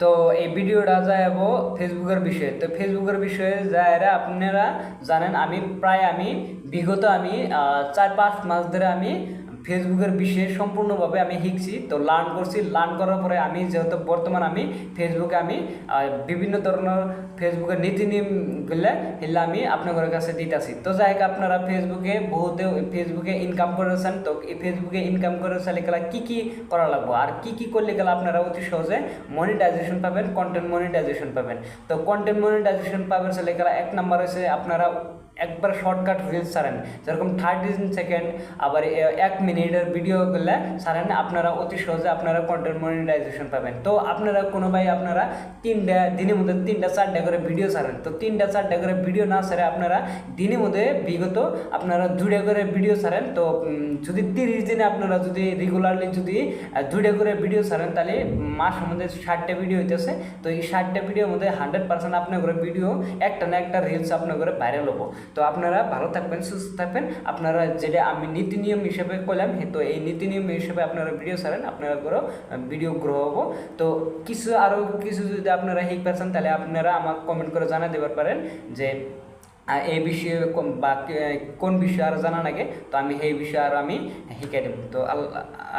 তো এই ভিডিওটা যাইব ফেসবুকের বিষয়ে। তো ফেসবুকের বিষয়ে যারা আপনারা জানেন, আমি প্রায় আমি, বিগত আমি চার পাঁচ মাস ধরে আমি ফেসবুকের বিষয়ে সম্পূর্ণভাবে আমি শিখছি। তো লার্ন করছি। লার্ন করার পরে আমি যেহেতু বর্তমান আমি ফেসবুকে আমি বিভিন্ন ধরনের ফেসবুকের নীতি নিয়মগুলো এগুলো আমি আপনাদের কাছে দিতেছি। তো যাই হোক, আপনারা ফেসবুকে বহুতে ফেসবুকে ইনকাম করেছেন। তো এই ফেসবুকে ইনকাম করে চাইলে গেলা কী কী করা লাগবে? আর কি কি করলে গেলে আপনারা অতি সহজে মনিটাইজেশন পাবেন কন্টেন্ট মনিটাইজেশন পাবেন? তো কন্টেন্ট মনিটাইজেশন পাবেন চাইলে গেলা এক নাম্বার হচ্ছে আপনারা একবার শর্টকাট রিলস ছাড়েন। যেরকম থার্টি সেকেন্ড আবার এক মিনিটের ভিডিওগুলো ছাড়েন, আপনারা অতি সহজে আপনারা কন্টেন্ট মনিটাইজেশন পাবেন। তো আপনারা কোনো ভাই আপনারা তিনটা, দিনের মধ্যে তিনটা, চারটা করে ভিডিও ছাড়েন। তো তিনটা, চারটা করে ভিডিও না ছাড়ে আপনারা দিনের মধ্যে বিগত আপনারা দুইটা করে ভিডিও ছাড়েন। তো যদি তিরিশ দিনে আপনারা যদি রেগুলারলি যদি দুইটা করে ভিডিও ছাড়েন, তাহলে মাসের মধ্যে ষাটটা ভিডিও হইতেছে। তো এই ষাটটা ভিডিওর মধ্যে হান্ড্রেড পার্সেন্ট আপনার করে ভিডিও একটা না একটা রিলস আপনার করে ভাইরাল হব। তো আপনারা ভালো থাকবেন, সুস্থ থাকবেন। আপনারা যেটা আমি নীতি নিয়ম হিসেবে করলাম তো এই নীতি নিয়ম হিসেবে আপনারা ভিডিও ছাড়েন, আপনারা করে ভিডিও গ্রহ হব। তো কিছু আরও কিছু যদি আপনারা হিক পারছেন তাহলে আপনারা আমাকে কমেন্ট করে জানা দেবার পারেন যে এই বিষয়ে বা কোন বিষয়ে আর জানা লাগে তো আমি সেই বিষয়ে আর আমি শিখাই দেব। তো আল্লাহ,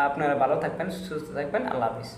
আপনারা ভালো থাকবেন, সুস্থ থাকবেন, আল্লাহ হাফিজ।